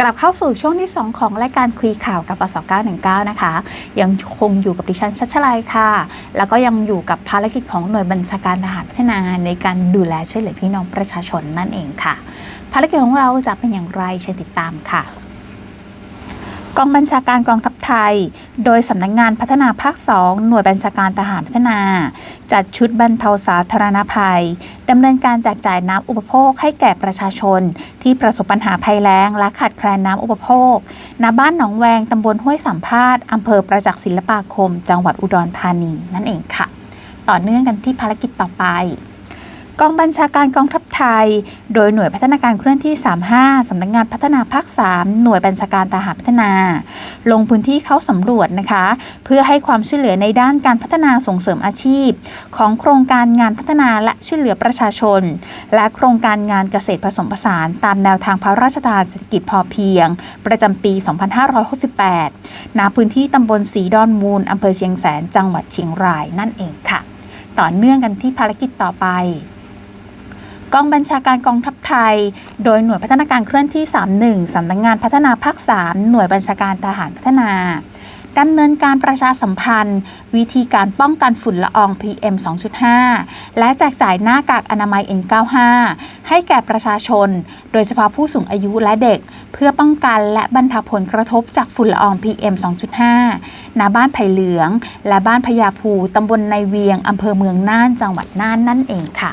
กลับเข้าสู่ช่วงที่ 2 ของรายการคุยข่าวกับปส919 นะคะ ยังคงอยู่กับดิฉันชัชลัยค่ะ แล้วก็ยังอยู่กับภารกิจของหน่วยบัญชาการทหารพัฒนาในการดูแลช่วยเหลือพี่น้องประชาชนนั่นเองค่ะ ภารกิจของเราจะเป็นอย่างไรเชิญติดตามค่ะ กองบัญชาการกองทัพไทย โดยสำนักงงานพัฒนาภาค 2 หน่วยบัญชาการทหารพัฒนา จัดชุดบรรเทาสาธารณภัยดำเนินการแจกจ่ายน้ำอุปโภคให้แก่ประชาชน ที่ประสบปัญหาภัยแล้ง และขาดแคลนน้ำอุปโภคณบ้านหนองแวงตำบลห้วยสัมพาษอำเภอประจักษ์ศิลปาคม จังหวัดอุดรธานีนั่นเองค่ะ ต่อเนื่องกันที่ภารกิจต่อไป กองบัญชาการกองทัพไทย โดยหน่วยพัฒนาการเคลื่อนที่ 35 สำนักงงานพัฒนาภาค 3 หน่วยบัญชาการทหารพัฒนา ลงพื้นที่เข้าสำรวจนะคะ เพื่อให้ความช่วยเหลือในด้านการพัฒนาส่งเสริมอาชีพ ของโครงการงานพัฒนาและช่วยเหลือประชาชน และโครงการงานเกษตรผสมผสาน ตามแนวทางพระราชทานเศรษฐกิจพอเพียง ประจำปี 2568ณพื้นที่ตำบลสีดอนมูลอำเภอเชียงแสน จังหวัดเชียงรายนั่นเองค่ะ ต่อเนื่องกันที่ภารกิจต่อไป กองบัญชาการกองทัพไทย โดยหน่วยพัฒนาการเคลื่อนที่ 31 สำนักงงานพัฒนาภาค 3 หน่วยบัญชาการทหารพัฒนาดำเนินการประชาสัมพันธ์ วิธีการป้องกันฝุ่นละออง PM 2.5 และแจกจ่ายหน้ากากอนามัย N95 ให้แก่ประชาชน โดยเฉพาะผู้สูงอายุและเด็ก เพื่อป้องกันและบรรเทาผลกระทบจากฝุ่นละออง PM 2.5 ณ บ้านไผ่เหลือง และบ้านพญาภูตำบลในเวียงอำเภอเมืองน่าน จังหวัดน่านนั่นเองค่ะ